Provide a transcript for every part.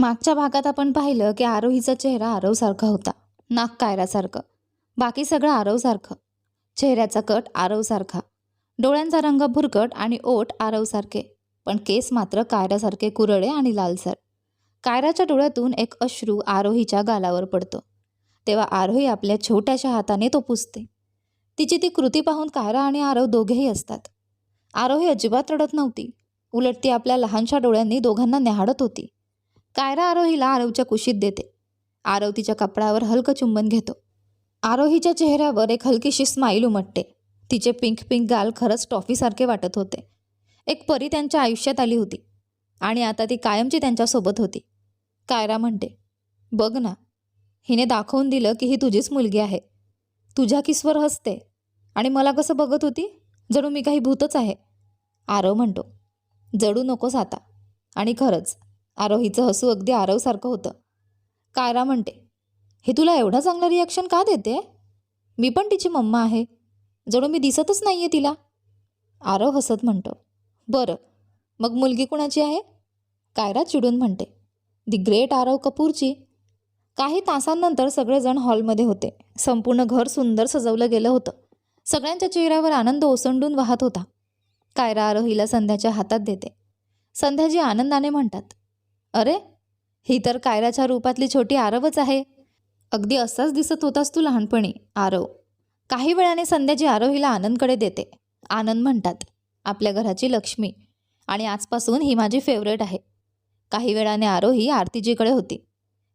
मागच्या भागात आपण पाहिलं की आरोहीचा चेहरा आरवसारखा होता नाक कायरासारखं बाकी सगळं आरवसारखं. चेहऱ्याचा कट आरवसारखा डोळ्यांचा रंग भुरकट आणि ओठ आरवसारखे पण केस मात्र कायरासारखे कुरळे आणि लालसर. कायराच्या डोळ्यातून एक अश्रू आरोहीच्या गालावर पडतो. तेव्हा आरोही आपल्या छोट्याशा हाताने तो पुसते. तिची ती कृती पाहून कायरा आणि आरव दोघेही असतात. आरोही अजिबात रडत नव्हती. उलट ती आपल्या लहानशा डोळ्यांनी दोघांना न्याहाळत होती. कायरा आरोहीला आरवच्या कुशीत देते. आरव तिच्या कपड्यावर हलकं चुंबन घेतो. आरोहीच्या चेहऱ्यावर एक हलकीशी स्माईल उमटते. तिचे पिंक पिंक गाल खरंच टॉफीसारखे वाटत होते. एक परी त्यांच्या आयुष्यात आली होती आणि आता ती कायमची त्यांच्यासोबत होती. कायरा म्हणते बघ ना हिने दाखवून दिलं की ही तुझीच मुलगी आहे. तुझ्या किसवर हसते आणि मला कसं बघत होती? जणू मी काही भूतच आहे. आरव म्हणतो जडू नकोस आता आणि खरंच आरोहीचं हसू अगदी आरवसारखं होतं. कायरा म्हणते हे तुला एवढं चांगलं रिॲक्शन का देते? मी पण तिची मम्मा आहे. जणू मी दिसतच नाही आहे तिला. आरव हसत म्हणतो बरं मग मुलगी कुणाची आहे? कायरा चिडून म्हणते दी ग्रेट आरव कपूरची. काही तासांनंतर सगळेजण हॉलमध्ये होते. संपूर्ण घर सुंदर सजवलं गेलं होतं. सगळ्यांच्या चेहऱ्यावर आनंद ओसंडून वाहत होता. कायरा आरोहीला संध्याच्या हातात देते. संध्याजी आनंदाने म्हणतात अरे ही तर कायराच्या रूपातली छोटी आरवच आहे. अगदी असाच दिसत होतास तू लहानपणी आरव. काही वेळाने संध्याजी आरोहीला आनंदकडे देते. आनंद म्हणतात आपल्या घराची लक्ष्मी. आणि आजपासून ही माझी फेवरेट आहे. काही वेळाने आरोही आरतीजीकडे होती.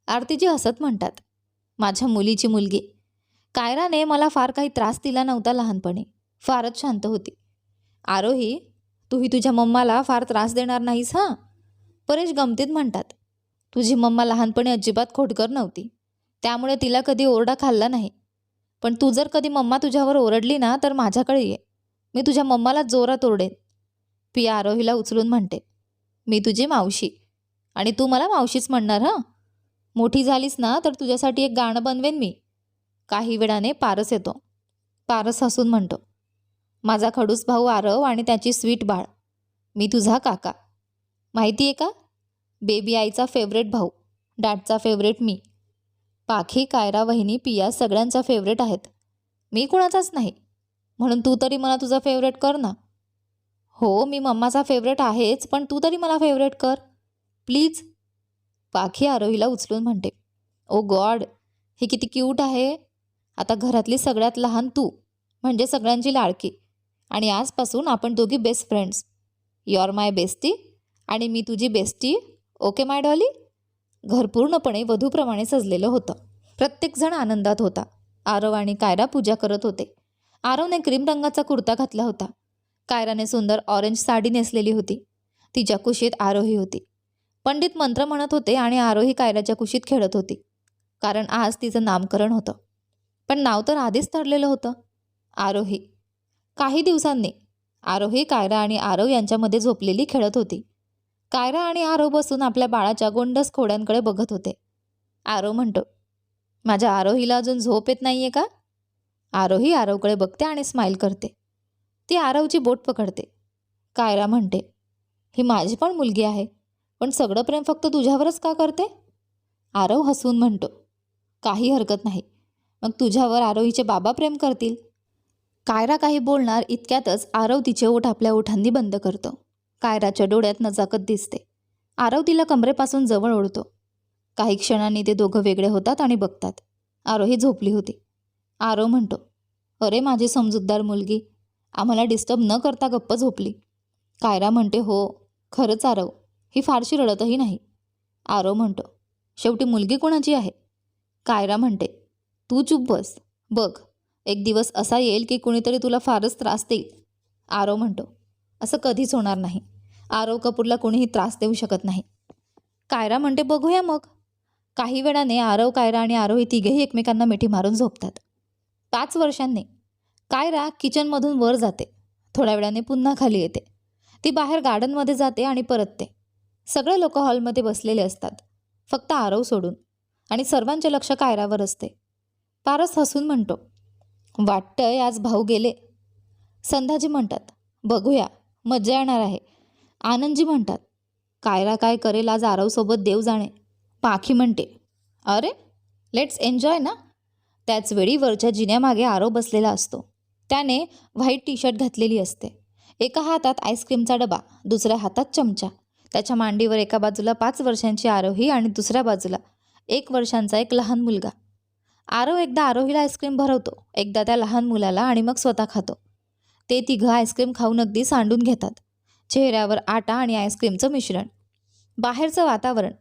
आरतीजी हसत म्हणतात माझ्या मुलीची मुलगी. कायराने मला फार काही त्रास दिला नव्हता लहानपणी. फारच शांत होती. आरोही तूही तुझ्या मम्माला फार त्रास देणार नाहीस हां? परेश गमतीत म्हणतात तुझी मम्मा लहानपणी अजिबात खोटकर नव्हती. त्यामुळे तिला कधी ओरडा खाल्ला नाही. पण तू जर कधी मम्मा तुझ्यावर ओरडली ना तर माझ्याकडे ये. मी तुझ्या मम्माला जोरात ओरडेन. पिया आरोहीला उचलून म्हणते मी तुझी मावशी. आणि तू मला मावशीच म्हणणार हां? मोठी झालीस ना तर तुझ्यासाठी एक गाणं बनवेन मी. काही वेळाने पारस येतो. पारस हसून म्हणतो माझा खडूस भाऊ आरव आणि त्याची स्वीट बाळ. मी तुझा काका. माहिती आहे का? बेबी आईचा फेवरेट भाऊ डॅडचा फेवरेट मी. पाखी कायरा वहिनी पिया सगळ्यांचा फेवरेट आहेत. मी कुणाचाच नाही. म्हणून तू तरी मला तुझा फेवरेट कर ना. हो मी मम्माचा फेवरेट आहेच पण तू तरी मला फेवरेट कर. प्लीज. पाखी आरोहीला उचलून म्हणते. ओ गॉड हे किती क्यूट आहे. आता घरातली सगळ्यात लहान तू म्हणजे सगळ्यांची लाडकी. आणि आजपासून आपण दोघी best friends you are my bestie आणि मी तुझी बेस्टी ओके माय डॉली? घर पूर्णपणे वधूप्रमाणे सजलेलं होतं. प्रत्येकजण आनंदात होता. आरव आणि कायरा पूजा करत होते. आरवने क्रीम रंगाचा कुर्ता घातला होता. कायराने सुंदर ऑरेंज साडी नेसलेली होती. तिच्या कुशीत आरोही होती. पंडित मंत्र म्हणत होते आणि आरोही कायराच्या कुशीत खेळत होती. कारण आज तिचं नामकरण होतं. पण नाव तर आधीच ठरलेलं होतं. आरोही. काही दिवसांनी आरोही कायरा आणि आरव यांच्यामध्ये झोपलेली खेळत होती. कायरा आणि आरव बसून आपल्या बाळाच्या गोंडस खोड्यांकडे बघत होते. आरव म्हणतो माझ्या आरोहीला अजून झोप येत नाही आहे का? आरोही आरवकडे बघते आणि स्माईल करते. ती आरवची बोट पकडते. कायरा म्हणते ही माझी पण मुलगी आहे पण सगळं प्रेम फक्त तुझ्यावरच का करते? आरव हसून म्हणतो काही हरकत नाही. मग तुझ्यावर आरोहीचे बाबा प्रेम करतील. कायरा काही बोलणार इतक्यातच आरव तिचे ओठ आपल्या ओठांनी बंद करतो. कायराच्या डोळ्यात नजाकत दिसते. आरव तिला कमरेपासून जवळ ओढतो. काही क्षणांनी ते दोघं वेगळे होतात आणि बघतात. आरोही झोपली होती. आरो म्हणतो अरे माझी समजूतदार मुलगी आम्हाला डिस्टर्ब न करता गप्प झोपली. कायरा म्हणते हो खरंच आरव ही फारशी रडतही नाही. आरो म्हणतो शेवटी मुलगी कोणाची आहे? कायरा म्हणते तू चुप बस बघ एक दिवस असा येईल की कुणीतरी तुला फारच त्रास देईल. आरो म्हणतो असं कधीच होणार नाही. आरव कपूरला कोणीही त्रास देऊ शकत नाही. कायरा म्हणते बघूया मग. काही वेळाने आरव कायरा आणि आरव तिघेही एकमेकांना मिठी मारून झोपतात. पाच वर्षांनी कायरा किचनमधून वर जाते. थोड्या वेळाने पुन्हा खाली येते. ती बाहेर गार्डनमध्ये जाते आणि परतते. सगळे लोक हॉलमध्ये बसलेले असतात. फक्त आरव सोडून आणि सर्वांचे लक्ष कायरावर असते. पारस हसून म्हणतो वाटतंय आज भाऊ गेले. संधाजी म्हणतात बघूया मज्जा येणार आहे. आनंदजी म्हणतात कायरा काय करेल आज आरवसोबत देव जाणे. पाखी म्हणते अरे लेट्स एन्जॉय ना. त्याच वेळी वरच्या जिन्यामागे आरव बसलेला असतो. त्याने व्हाईट टी शर्ट घातलेली असते. एका हातात आईस्क्रीमचा डबा दुसऱ्या हातात चमचा. त्याच्या मांडीवर एका बाजूला पाच वर्षांची आरोही आणि दुसऱ्या बाजूला एक वर्षांचा एक लहान मुलगा. आरव एकदा आरोहीला आईस्क्रीम भरवतो. एकदा त्या लहान मुलाला आणि मग स्वतः खातो. ते तिघं आईस्क्रीम खाऊन अगदी सांडून घेतात. चेहऱ्यावर आटा आणि आईस्क्रीमचं मिश्रण. बाहेरचं वातावरण.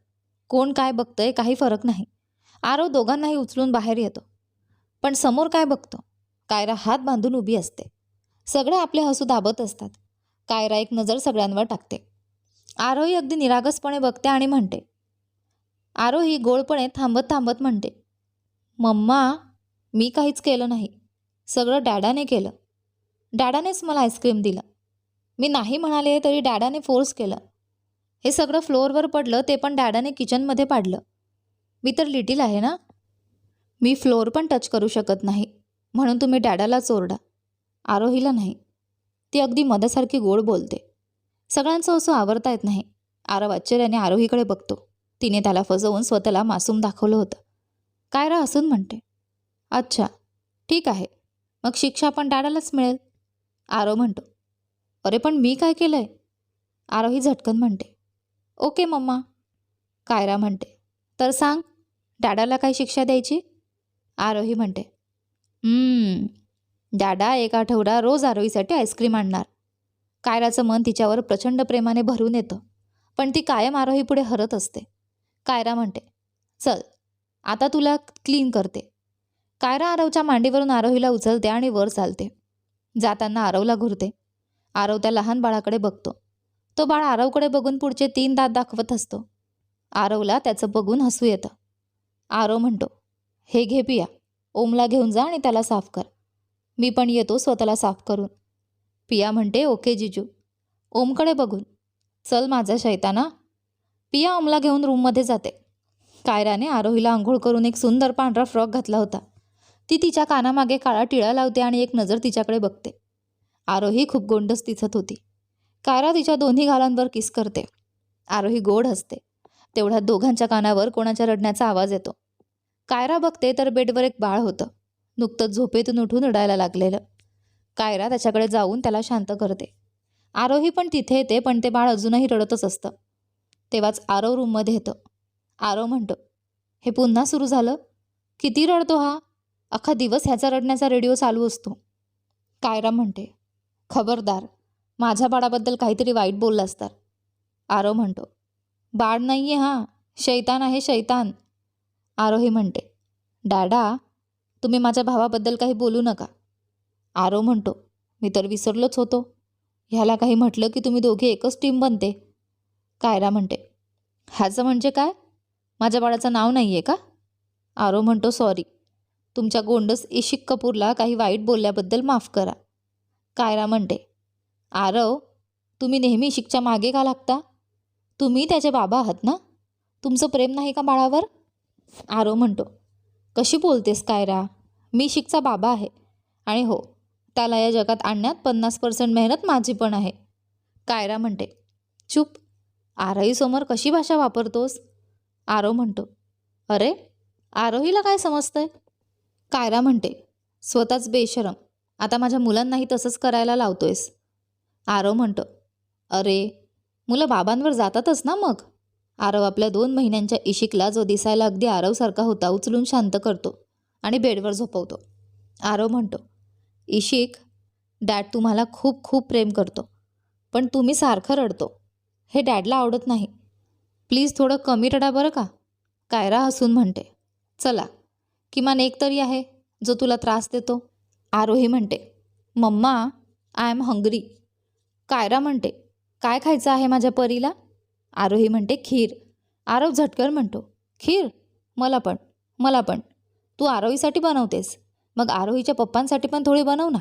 कोण काय बघतंय काही फरक नाही. आरव दोघांनाही उचलून बाहेर येतो. पण समोर काय बघतो? कायरा हात बांधून उभी असते. सगळे आपले हसू दाबत असतात. कायरा एक नजर सगळ्यांवर टाकते. आरोही अगदी निरागसपणे बघते आणि म्हणते आरोही गोळपणे थांबत थांबत म्हणते मम्मा मी काहीच केलं नाही. सगळं डॅडाने केलं. डॅडानेच मला आईस्क्रीम दिलं. मी नाही म्हणाले तरी डॅडाने फोर्स केलं. हे सगळं फ्लोअरवर पडलं ते पण डॅडाने किचनमध्ये पाडलं. मी तर लिटिल आहे ना? मी फ्लोअर पण टच करू शकत नाही. म्हणून तुम्ही डॅडाला चोरडा. आरोहीला नाही. ती अगदी मधासारखी गोड बोलते. सगळ्यांचं असं आवरता येत नाही. आरव आश्चर्याने आरोहीकडे बघतो. तिने त्याला फसवून स्वतःला मासूम दाखवलं होतं. काय रा असून म्हणते. अच्छा ठीक आहे. मग शिक्षा पण डॅडालाच मिळेल. आरव म्हणतो. अरे पण मी काय केलं आहे आरोही झटकन म्हणते. Okay mamma. कायरा म्हणते. तर सांग डॅडाला काय शिक्षा द्यायची? आरोही म्हणते. "हम्म, डॅडा एक आठवडा रोज आरोहीसाठी आईस्क्रीम आणणार. कायराचं मन तिच्यावर प्रचंड प्रेमाने भरून येतं पण ती कायम आरोहीपुढे हरत असते. कायरा म्हणते चल आता तुला क्लीन करते. कायरा आरवच्या मांडीवरून आरोहीला उचलते आणि वर चालते. जाताना आरवला घुरते. आरव त्या लहान बाळाकडे बघतो. तो बाळ आरवकडे बघून पुढचे तीन दात दाखवत असतो. आरवला त्याचं बघून हसू येतं. आरव म्हणतो हे घे पिया ओमला घेऊन जा आणि त्याला साफ कर. मी पण येतो स्वतःला साफ करून. पिया म्हणते ओके जिजू. ओमकडे बघून चल माझा शैताना. पिया ओमला घेऊन रूममध्ये जाते. कायराने आरोहीला आंघोळ करून एक सुंदर पांढरा फ्रॉक घातला होता. ती तिच्या कानामागे काळा टिळा लावते आणि एक नजर तिच्याकडे बघते. आरोही खूप गोंडस दिसत होती. कायरा तिच्या दोन्ही गालांवर किस करते. आरोही गोड हसते. तेवढ्यात दोघांच्या कानावर कोणाच्या रडण्याचा आवाज येतो. कायरा बघते तर बेडवर एक बाळ होतं. नुकतंच झोपेतून उठून रडायला लागलेलं. कायरा त्याच्याकडे जाऊन त्याला शांत करते. आरोही पण तिथे येते पण ते बाळ अजूनही रडतच असतं. तेव्हाच आरव रूममध्ये येतं. आरव म्हणतो हे पुन्हा सुरू झालं? किती रडतो हा? अख्खा दिवस ह्याचा रडण्याचा रेडिओ चालू असतो. कायरा म्हणते खबरदार. माझ्या बाळाबद्दल काहीतरी वाईट बोललास तर आरो म्हणतो बाळ नाही आहे हां. शैतान आहे शैतान. आरोही म्हणते डॅडा तुम्ही माझ्या भावाबद्दल काही बोलू नका. आरो म्हणतो मी तर विसरलोच होतो. ह्याला काही म्हटलं की तुम्ही दोघे एकच टीम बनते. कायरा म्हणते ह्याचं म्हणजे काय? माझ्या बाळाचं नाव नाही आहे का? आरो म्हणतो सॉरी. तुमच्या गोंडस इशिक कपूरला काही वाईट बोलल्याबद्दल माफ करा. कायरा म्हणते आरव तुम्ही नेहमी शिकच्या मागे का लागता? तुम्ही त्याचे बाबा आहात ना? तुमचं प्रेम नाही का बाळावर? आरो म्हणतो कशी बोलतेस कायरा? मी शिकचा बाबा आहे. आणि हो त्याला या जगात आणण्यात पन्नास पर्सेंट मेहनत माझी पण आहे. कायरा म्हणते चूप. आरहीसमोर कशी भाषा वापरतोस? आरो म्हणतो अरे आरोहीला काय समजतंय? कायरा म्हणते स्वतःच बेशरम. आता माझ्या मुलांनाही तसंच करायला लावतोयस. आरव म्हणतो अरे मुलं बाबांवर जातातच ना मग? आरव आपल्या दोन महिन्यांच्या इशिकला जो दिसायला अगदी आरवसारखा होता उचलून शांत करतो आणि बेडवर झोपवतो. आरव म्हणतो इशिक डॅड तुम्हाला खूप खूप प्रेम करतो पण तुम्ही सारखं रडतो. हे डॅडला आवडत नाही. प्लीज थोडं कमी रडा बरं का. कायरा हसून म्हणते चला किमान एक तरी आहे जो तुला त्रास देतो. आरोही म्हणते mumma I am hungry. Kaira म्हणते काय खायचं आहे माझ्या परीला? आरोही म्हणते खीर. आरव झटकर म्हणतो खीर? मला पण मला पण. तू आरोहीसाठी बनवतेस. मग आरोहीच्या पप्पांसाठी पण थोडी बनव ना.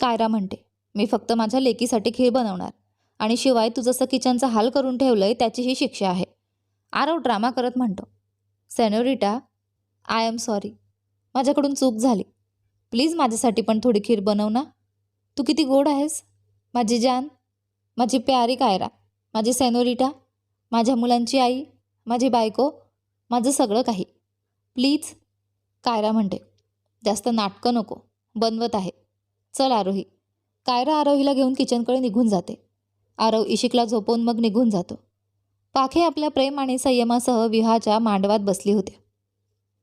कायरा म्हणते मी फक्त माझ्या लेकीसाठी खीर बनवणार. आणि शिवाय तू जसं किचनचा हाल करून ठेवलं आहे त्याची ही शिक्षा आहे. आरव ड्रामा करत म्हणतो सेनोरिटा आय एम सॉरी. माझ्याकडून चूक झाली. प्लीज माझ्यासाठी पण थोडी खीर बनव ना. तू किती गोड आहेस. माझी जान माझी प्यारी कायरा माझी सॅनोरिटा माझ्या मुलांची आई माझी बायको माझं सगळं काही. प्लीज कायरा म्हणते. जास्त नाटकं नको. बनवत आहे. चल आरोही. कायरा आरोहीला घेऊन किचनकडे निघून जाते. आरव इशिकला झोपवून मग निघून जातो. पाखे आपल्या प्रेम आणि संयमासह विहाच्या मांडवात बसली होते.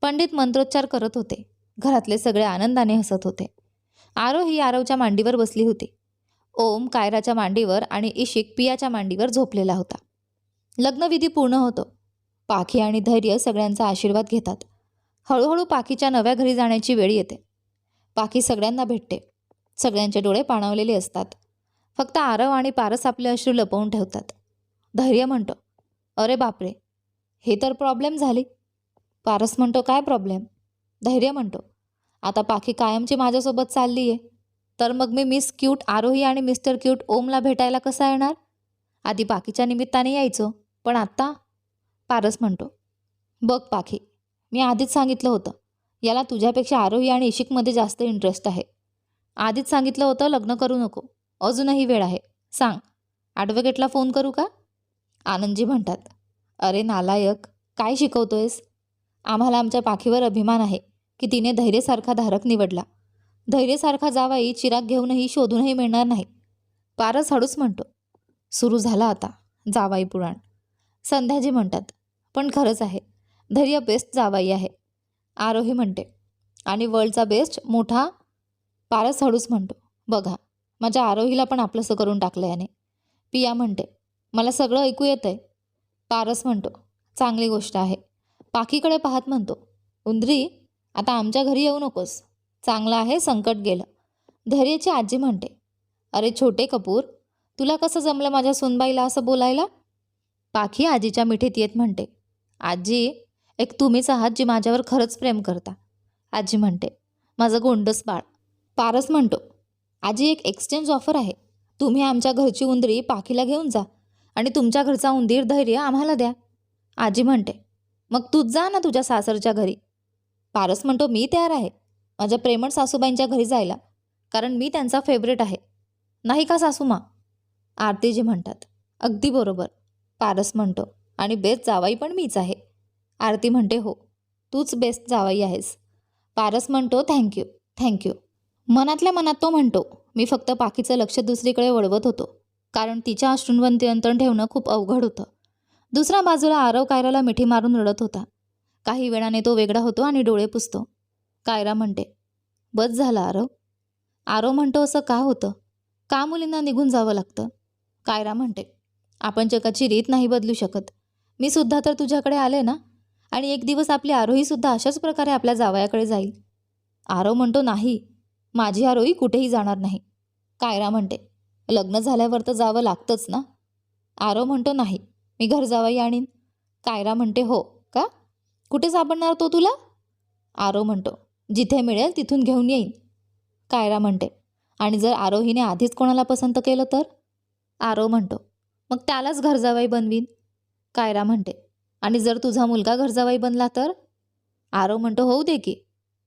पंडित मंत्रोच्चार करत होते. घरातले सगळे आनंदाने हसत होते. आरो ही आरवच्या मांडीवर बसली होती. ओम कायराच्या मांडीवर आणि इशिक पियाच्या मांडीवर झोपलेला होता. लग्नविधी पूर्ण होतो. पाखी आणि धैर्य सगळ्यांचा आशीर्वाद घेतात. हळूहळू पाखीच्या नव्या घरी जाण्याची वेळ येते. पाखी सगळ्यांना भेटते. सगळ्यांचे डोळे पाणावलेले असतात. फक्त आरव आणि पारस आपले अश्रू लपवून ठेवतात. धैर्य म्हणतो अरे बापरे हे तर प्रॉब्लेम झाली. पारस म्हणतो काय प्रॉब्लेम? धैर्य म्हणतो. आता पाखी कायमची माझ्यासोबत चालली आहे तर मग मी मिस क्यूट आरोही आणि मिस्टर क्यूट ओमला भेटायला कसा येणार? आधी पाखीच्या निमित्ताने यायचो पण आत्ता पारस म्हणतो. बघ पाखी मी आधीच सांगितलं होतं याला तुझ्यापेक्षा आरोही आणि इशिकमध्ये जास्त इंटरेस्ट आहे. आधीच सांगितलं होतं लग्न करू नको अजूनही वेळ आहे. सांग ॲडव्होकेटला फोन करू का? आनंदजी म्हणतात अरे नालायक काय शिकवतोयस? आम्हाला आमच्या पाखीवर अभिमान आहे. की तिने धैर्यसारखा धारक निवडला. धैर्यसारखा जावाई चिराग घेऊनही शोधूनही मिळणार नाही. पारस हळूच म्हणतो. सुरू झाला आता जावाई पुराण. संध्याजी म्हणतात पण खरंच आहे. धैर्य बेस्ट जावाई आहे. आरोही म्हणते आणि वर्ल्डचा बेस्ट मोठा पारस हळूच म्हणतो. बघा माझ्या आरोहीला पण आपलंसं करून टाकलं याने. पिया म्हणते मला सगळं ऐकू येतंय. पारस म्हणतो चांगली गोष्ट आहे. पाखीकडे पाहत म्हणतो उंदरी आता आमच्या घरी येऊ नकोस. चांगलं आहे संकट गेलं. धैर्याची आजी म्हणते अरे छोटे कपूर तुला कसं जमलं माझ्या सुनबाईला असं बोलायला? पाखी आजीच्या मिठीत येत म्हणते आजी एक तुम्हीच आहात जी माझ्यावर खरंच प्रेम करता. आजी म्हणते माझं गोंडस बाळ. पारस म्हणतो आजी एक एक्सचेंज ऑफर आहे. तुम्ही आमच्या घरची उंदरी पाखीला घेऊन जा आणि तुमच्या घरचा उंदीर धैर्य आम्हाला द्या. आजी म्हणते मग तूच जा ना तुझ्या सासरच्या घरी. पारस म्हणतो मी तयार आहे. माझ्या प्रेमळ सासूबाईंच्या घरी जायला कारण मी त्यांचा फेवरेट आहे. नाही का सासूमा? आरतीजी म्हणतात. अगदी बरोबर. पारस म्हणतो आणि बेस्ट जावाई पण मीच आहे. आरती म्हणते हो तूच बेस्ट जावाई आहेस. पारस म्हणतो थँक्यू थँक्यू मनातल्या मनात तो म्हणतो मी फक्त पाकीचं लक्ष दुसरीकडे वळवत होतो कारण तिच्या अश्रूंवर नियंत्रण ठेवणं खूप अवघड होतं. दुसऱ्या बाजूला आरव कायराला मिठी मारून रडत होता. काही वेळाने तो वेगळा होतो आणि डोळे पुसतो. कायरा म्हणते बस झाला आरव. आरव म्हणतो असं का होतं? का मुलींना निघून जावं लागतं? कायरा म्हणते आपण जगाची रीत नाही बदलू शकत. मी सुद्धा तर तुझ्याकडे आले ना? आणि एक दिवस आपली आरोहीसुद्धा अशाच प्रकारे आपल्या जावयाकडे जाईल. आरव म्हणतो नाही. माझी आरोही कुठेही जाणार नाही. कायरा म्हणते लग्न झाल्यावर तर जावं लागतंच ना? आरव म्हणतो नाही. मी घर जावाई आणीन. कायरा म्हणते हो. कुठे सापडणार तो तुला? आरो म्हणतो जिथे मिळेल तिथून घेऊन येईन. कायरा म्हणते आणि जर आरोहीने आधीच कोणाला पसंत केलं तर? आरो म्हणतो मग त्यालाच घरजावाई बनवीन. कायरा म्हणते आणि जर तुझा मुलगा घरजावाई बनला तर? आरो म्हणतो होऊ दे की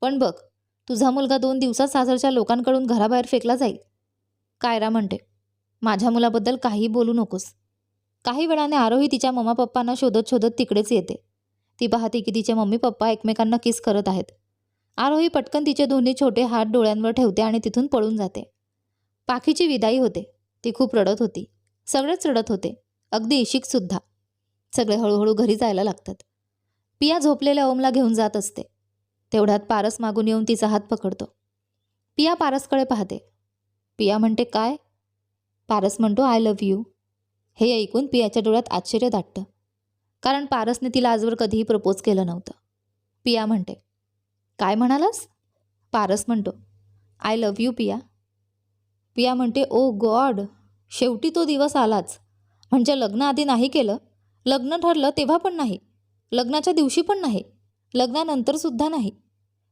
पण बघ तुझा मुलगा दोन दिवसात सासरच्या लोकांकडून घराबाहेर फेकला जाईल. कायरा म्हणते माझ्या मुलाबद्दल काही बोलू नकोस. काही वेळाने आरोही तिच्या मम्मा पप्पांना शोधत शोधत तिकडेच येते. ती पाहते की तिचे मम्मी पप्पा एकमेकांना किस करत आहेत. आरोही पटकन तिचे दोन्ही छोटे हात डोळ्यांवर ठेवते आणि तिथून पळून जाते. पाखीची विदाई होते. ती खूप रडत होती. सगळेच रडत होते. अगदी इशिकसुद्धा सगळे हळूहळू घरी जायला लागतात. पिया झोपलेल्या ओमला घेऊन जात असते. तेवढ्यात पारस मागून येऊन तिचा हात पकडतो. पिया पारसकडे पाहते. पिया म्हणते काय? पारस म्हणतो आय लव्ह यू हे ऐकून पियाच्या डोळ्यात आश्चर्य दाटतं. कारण पारसने तिला आजवर कधीही प्रपोज केलं नव्हतं. पिया म्हणते काय म्हणालास? पारस म्हणतो आय लव्ह यू पिया. पिया म्हणते oh ओ गॉड शेवटी तो दिवस आलाच. म्हणजे लग्न आधी नाही केलं. लग्न ठरलं तेव्हा पण नाही. लग्नाच्या दिवशी पण नाही. लग्नानंतरसुद्धा नाही.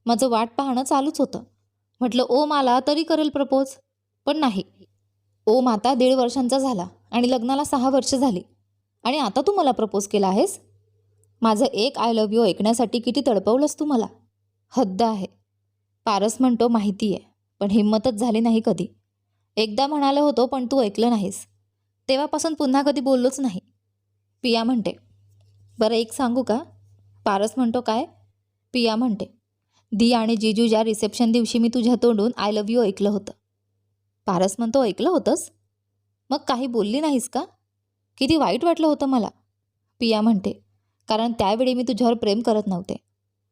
माझं वाट पाहणं चालूच होतं. म्हटलं oh ओ मला तरी करेल प्रपोज. पण नाही. ओ माता दीड वर्षांचा झाला आणि लग्नाला सहा वर्ष झाली. आणि आता तू मला प्रपोज केला आहेस? माझं एक आय लव्ह यू ऐकण्यासाठी किती तडपवलंस तू मला? हद्द आहे. पारस म्हणतो माहिती आहे पण हिंमतच झाली नाही कधी. एकदा म्हणालं होतो पण तू ऐकलं नाहीस. तेव्हापासून पुन्हा कधी बोललोच नाही. पिया म्हणते. बरं एक सांगू का? पारस म्हणतो काय? पिया म्हणते. दी आणि जिजूच्या रिसेप्शन दिवशी मी तुझ्या तोंडून आय लव्ह यू ऐकलं होतं. पारस म्हणतो ऐकलं होतंस? मग काही बोलली नाहीस का? किती वाईट वाटलं होतं मला. पिया म्हणते कारण त्यावेळी मी तुझ्यावर प्रेम करत नव्हते.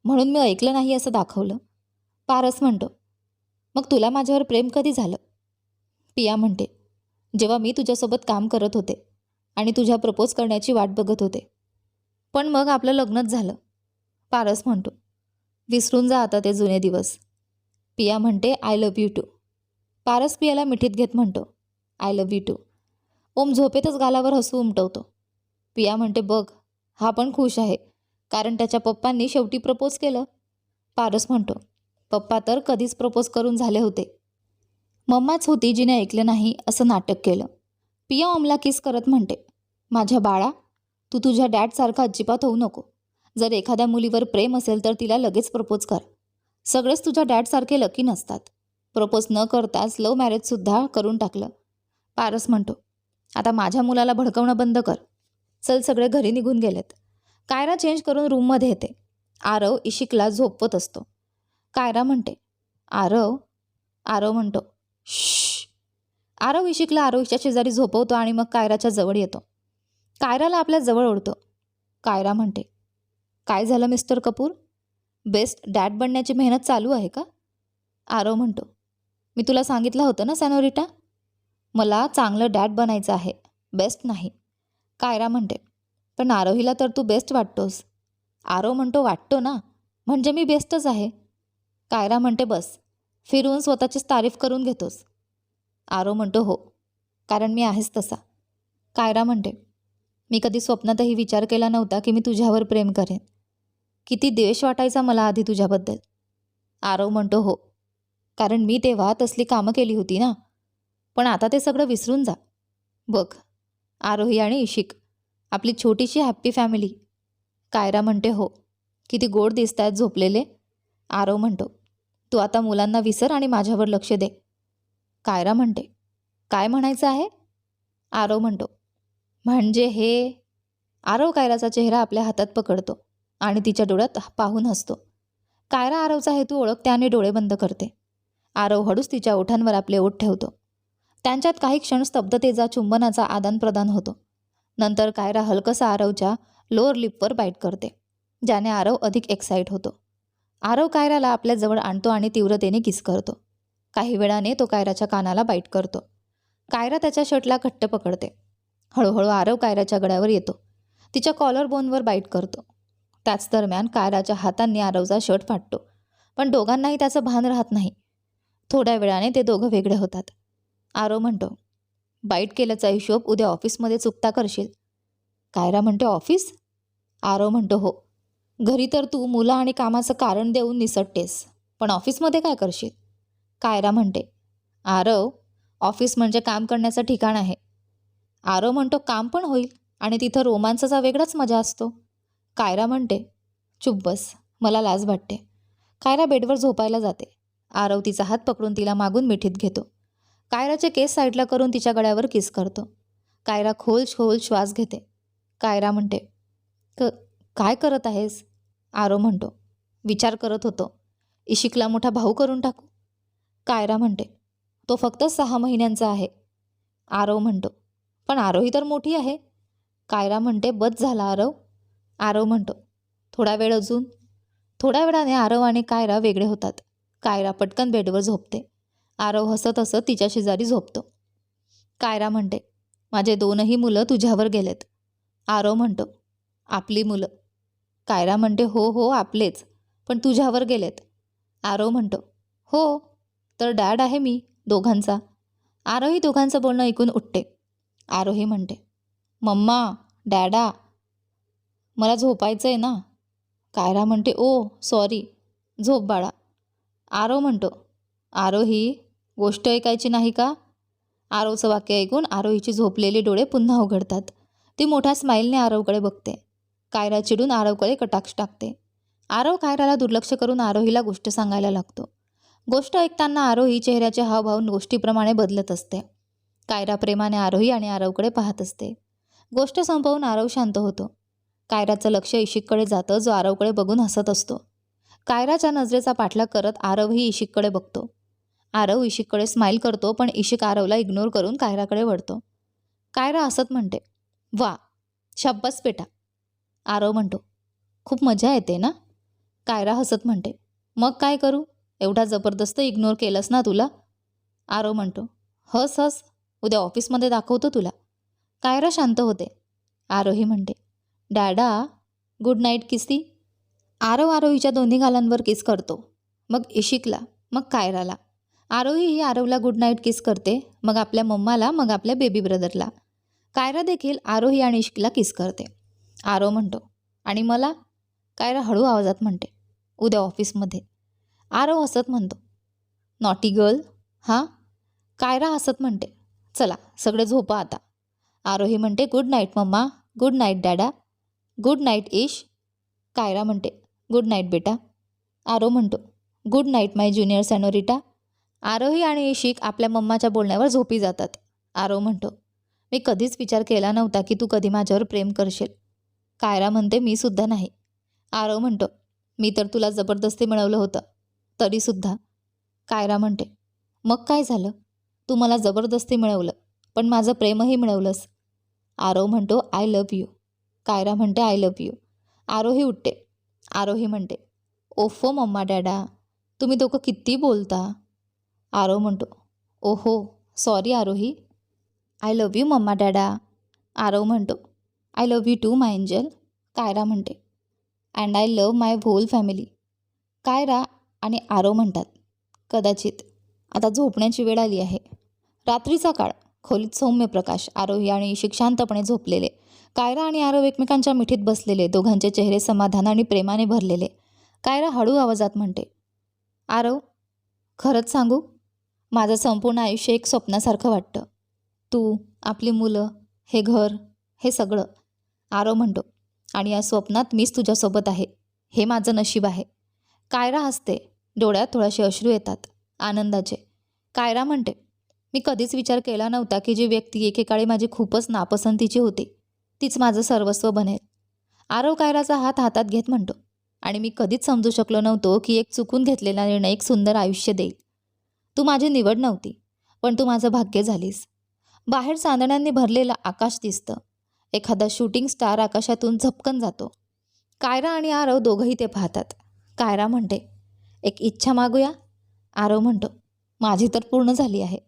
म्हणून मी ऐकलं नाही असं दाखवलं. पारस म्हणतो मग तुला माझ्यावर प्रेम कधी झालं? पिया म्हणते जेव्हा मी तुझ्यासोबत काम करत होते आणि तुझ्या प्रपोज करण्याची वाट बघत होते. पण मग आपलं लग्नच झालं. पारस म्हणतो विसरून जा आता ते जुने दिवस. पिया म्हणते I love you too. Paras पियाला मिठीत घेत म्हणतो I love you too. Om झोपेतच गालावर हसू उमटवतो. पिया म्हणते बघ हा पण खुश आहे कारण त्याच्या पप्पांनी शेवटी प्रपोज केलं. पारस म्हणतो पप्पा तर कधीच प्रपोज करून झाले होते. मम्माच होती जिने ऐकलं नाही असं नाटक केलं. पिया ओमला किस करत म्हणते माझ्या बाळा तू तुझ्या डॅडसारखा अजिबात होऊ नको. जर एखाद्या मुलीवर प्रेम असेल तर तिला लगेच प्रपोज कर. सगळेच तुझ्या डॅडसारखे लकी नसतात. प्रपोज न करताच लव्ह मॅरेजसुद्धा करून टाकलं. पारस म्हणतो आता माझ्या मुलाला भडकवणं बंद कर. चल सगळे घरी निघून गेलेत. कायरा चेंज करून रूममध्ये येते. आरव इशिकला झोपवत असतो. कायरा म्हणते आरव आरव म्हणतो श्श आरव इशिकला आरोहीच्या शेजारी झोपवतो आणि मग कायराच्या जवळ येतो. कायराला आपल्या जवळ ओढतो. कायरा म्हणते काय झालं मिस्टर कपूर? बेस्ट डॅड बनण्याची मेहनत चालू आहे का? आरव म्हणतो मी तुला सांगितलं होतं ना सॅनोरिटा? मला चांगलं डॅड बनायचं आहे. बेस्ट नाही. कायरा म्हणते पण आरोहीला तर तू बेस्ट वाटतोस. आरो म्हणतो वाटतो ना? म्हणजे मी बेस्टच आहे. कायरा म्हणते बस फिरून स्वतःचीच तारीफ करून घेतोस. आरो म्हणतो हो कारण मी आहेस तसा. कायरा म्हणते मी कधी स्वप्नातही विचार केला नव्हता की मी तुझ्यावर प्रेम करेन. किती द्वेष वाटायचा मला आधी तुझ्याबद्दल. आरव म्हणतो हो कारण मी तेव्हा तसली कामं केली होती ना? पण आता ते सगळं विसरून जा. बघ आरोही आणि इशिक आपली छोटीशी हॅप्पी फॅमिली. कायरा म्हणते हो किती गोड दिसत आहेत झोपलेले. आरव म्हणतो तू आता मुलांना विसर आणि माझ्यावर लक्ष दे. कायरा म्हणते काय म्हणायचं आहे? आरव म्हणतो म्हणजे हे आरव कायराचा चेहरा आपल्या हातात पकडतो आणि तिच्या डोळ्यात पाहून हसतो. कायरा आरवचा हेतू ओळखते आणि डोळे बंद करते. आरव हळूच तिच्या ओठांवर आपले ओठ ठेवतो. त्यांच्यात काही क्षण स्तब्धतेचा चुंबनाचा आदानप्रदान होतो. नंतर कायरा हलकसा आरवच्या लोअर लिपवर बाईट करते ज्याने आरव अधिक एक्साईट होतो. आरव कायराला आपल्याजवळ आणतो आणि तीव्रतेने किस करतो. काही वेळाने तो कायराच्या कानाला बाईट करतो. कायरा त्याच्या शर्टला घट्ट पकडते. हळूहळू आरव कायराच्या गळ्यावर येतो. तिच्या कॉलर बोनवर बाईट करतो. त्याच दरम्यान कायराच्या हातांनी आरवचा शर्ट फाटतो. पण दोघांनाही त्याचं भान राहत नाही. थोड्या वेळाने ते दोघं वेगळे होतात. आरो म्हणतो बाईट केल्याचा हिशोब उद्या ऑफिसमध्ये चुकता करशील. कायरा म्हणते ऑफिस? आरो म्हणतो हो. घरी तर तू मुलं आणि कामाचं कारण देऊन निसटतेस पण ऑफिसमध्ये काय करशील? कायरा म्हणते आरव ऑफिस म्हणजे काम करण्याचं ठिकाण आहे. आरव म्हणतो काम पण होईल आणि तिथं रोमांसाचा वेगळाच मजा असतो. कायरा म्हणते चुप बस मला लाज वाटते. कायरा बेडवर झोपायला जाते. आरव तिचा हात पकडून तिला मागून मिठीत घेतो. कायराचे केस साईडला करून तिच्या गळ्यावर किस करतो. कायरा खोल खोल श्वास घेते. कायरा म्हणते क काय करत आहेस? आरो म्हणतो विचार करत होतो. इशिकला मोठा भाऊ करून टाकू. कायरा म्हणते तो फक्त सहा महिन्यांचा आहे. आरव म्हणतो पण आरोही तर मोठी आहे. कायरा म्हणते बस झाला आरव. आरव म्हणतो थोडा वेळ अजून. थोड्या वेळाने आरव आणि कायरा वेगळे होतात. कायरा पटकन बेडवर झोपते. आरव हसत हसत तिच्या शेजारी झोपतो. कायरा म्हणते माझे दोनही मुलं तुझ्यावर गेलेत. आरव म्हणतो आपली मुलं. कायरा म्हणते हो हो आपलेच पण तुझ्यावर गेलेत. आरव म्हणतो हो तर डॅड आहे मी दोघांचा. आरोही दोघांचं बोलणं ऐकून उठते. आरोही म्हणते मम्मा डॅडा मला झोपायचं आहे ना. कायरा म्हणते ओ सॉरी झोप बाळा. आरो म्हणतो आरोही गोष्ट ऐकायची नाही का? आरवचं वाक्य ऐकून आरोहीची झोपलेले डोळे पुन्हा उघडतात. ती मोठ्या स्माईलने आरवकडे बघते. कायरा चिडून आरवकडे कटाक्ष टाकते. आरव कायराला दुर्लक्ष करून आरोहीला गोष्ट सांगायला लागतो. गोष्ट ऐकताना आरोही चेहऱ्याचे हावभाव गोष्टीप्रमाणे बदलत असते. कायरा प्रेमाने आरोही आणि आरवकडे पाहत असते. गोष्ट संपवून आरव शांत होतो. कायराचं लक्ष इशिककडे जातं जो आरवकडे बघून हसत असतो. कायराच्या नजरेचा पाठलाग करत आरवही इशिककडे बघतो. आरव इशिककडे स्माईल करतो पण इशिक आरवला इग्नोर करून कायराकडे वळतो. कायरा हसत म्हणते वा शब्बस पेटा आरव म्हणतो खूप मजा येते ना? कायरा हसत म्हणते मग काय करू? एवढा जबरदस्त इग्नोर केलंस ना तुला? आरव म्हणतो हस हस उद्या ऑफिसमध्ये दाखवतो तुला. कायरा शांत होते. आरोही म्हणते डॅडा गुड नाईट किसी आरव आरोहीच्या दोन्ही गालांवर किस करतो मग इशिकला मग कायराला. आरोही ही आरवला गुड नाईट किस करते मग आपल्या मम्माला मग आपल्या बेबी ब्रदरला कायरा देखील आरोही आणि इश्कला किस करते. आरो म्हणतो आणि मला? कायरा हळू आवाजात म्हणते उद्या ऑफिसमध्ये आरो हसत म्हणतो नॉटी गर्ल हां? कायरा हसत म्हणते चला सगळे झोपा आता. आरोही म्हणते good night mumma. Good night dada good night Ish Kaira म्हणते गुड नाईट बेटा. आरो म्हणतो good night my junior senorita Aarohi आणि इशिक आपल्या मम्माच्या बोलण्यावर झोपी जातात. आरो म्हणतो मी कधीच विचार केला नव्हता की तू कधी माझ्यावर प्रेम करशील. कायरा म्हणते मी सुद्धा नाही. आरो म्हणतो मी तर तुला जबरदस्ती मिळवलं होतं तरीसुद्धा कायरा म्हणते मग काय झालं? तू मला जबरदस्ती मिळवलं पण माझं प्रेमही मिळवलंस. आरो म्हणतो आय लव्ह यू कायरा म्हणते आय लव्ह यू आरोही उठते. आरोही म्हणते ओफो मम्मा डॅडा तुम्ही दोघं किती बोलता? आरव म्हणतो ओहो sorry Aarohi. I love you mumma dada. Aarav म्हणतो I love you too my angel Kaira म्हणते and I love my whole family Kaira आणि आरव म्हणतात कदाचित. आता झोपण्याची वेळ आली आहे. रात्रीचा काळ. खोलीत सौम्य प्रकाश आरोही आणि शिक्षांतपणे शांतपणे झोपलेले. कायरा आणि आरव एकमेकांच्या मिठीत बसलेले दोघांचे चेहरे समाधान आणि प्रेमाने भरलेले. कायरा हळू आवाजात म्हणते आरव खरंच सांगू? माझं संपूर्ण आयुष्य एक स्वप्नासारखं वाटतं. तू आपली मुलं हे घर हे सगळं. आरो म्हणतो आणि या स्वप्नात मीच तुझ्यासोबत आहे. हे माझं नशीब आहे. कायरा हसते. डोळ्यात थोडेसे अश्रू येतात. आनंदाचे. कायरा म्हणते मी कधीच विचार केला नव्हता की जी व्यक्ती एकेकाळी माझी खूपच नापसंतीची होती तीच माझं सर्वस्व बनेल. आरव कायराचा हात हातात घेत म्हणतो आणि मी कधीच समजू शकलो नव्हतो की एक चुकून घेतलेला निर्णय एक सुंदर आयुष्य देईल. तू माझी निवड नव्हती पण तू माझं भाग्य झालीस. बाहेर चांदण्यांनी भरलेलं आकाश दिसतं. एखादा शूटिंग स्टार आकाशातून झपकन जातो. कायरा आणि आरव दोघंही ते पाहतात. कायरा म्हणते एक इच्छा मागूया. आरव म्हणतो माझी तर पूर्ण झाली आहे.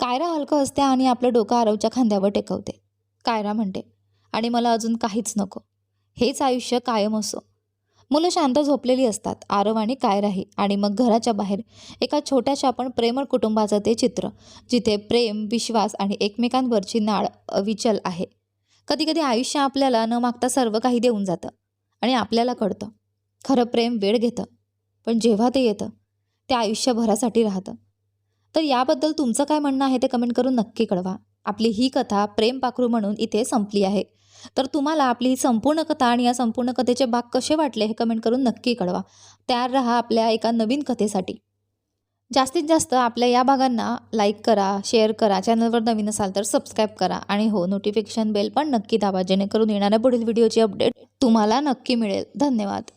कायरा हलकं असते आणि आपलं डोकं आरवच्या खांद्यावर टेकवते. कायरा म्हणते आणि मला अजून काहीच नको. हेच आयुष्य कायम असो. मुलं शांत झोपलेली असतात. आरव आणि कायराही आणि मग घराच्या बाहेर एका छोट्याशा पण प्रेमळ कुटुंबाचं ते चित्र जिथे प्रेम विश्वास आणि एकमेकांवरची नाळ अविचल आहे. कधीकधी आयुष्य आपल्याला न मागता सर्व काही देऊन जातं आणि आपल्याला कळतं. खरं प्रेम वेळ घेतं पण जेव्हा ते येतं ते आयुष्यभरासाठी राहतं. तर याबद्दल तुमचं काय म्हणणं आहे ते कमेंट करून नक्की कळवा. आपली ही कथा प्रेम पाखरू म्हणून इथे संपली आहे. तर तुम्हाला आपली ही संपूर्ण कथा आणि या संपूर्ण कथेचे भाग कसे वाटले हे कमेंट करून नक्की कळवा. तयार राहा आपल्या एका नवीन कथेसाठी. जास्तीत जास्त आपल्या या भागांना लाईक करा शेअर करा चॅनलवर नवीन असाल तर सबस्क्राईब करा आणि हो नोटिफिकेशन बेल पण नक्की दाबा जेणेकरून येणाऱ्या पुढील व्हिडिओची अपडेट तुम्हाला नक्की मिळेल. धन्यवाद.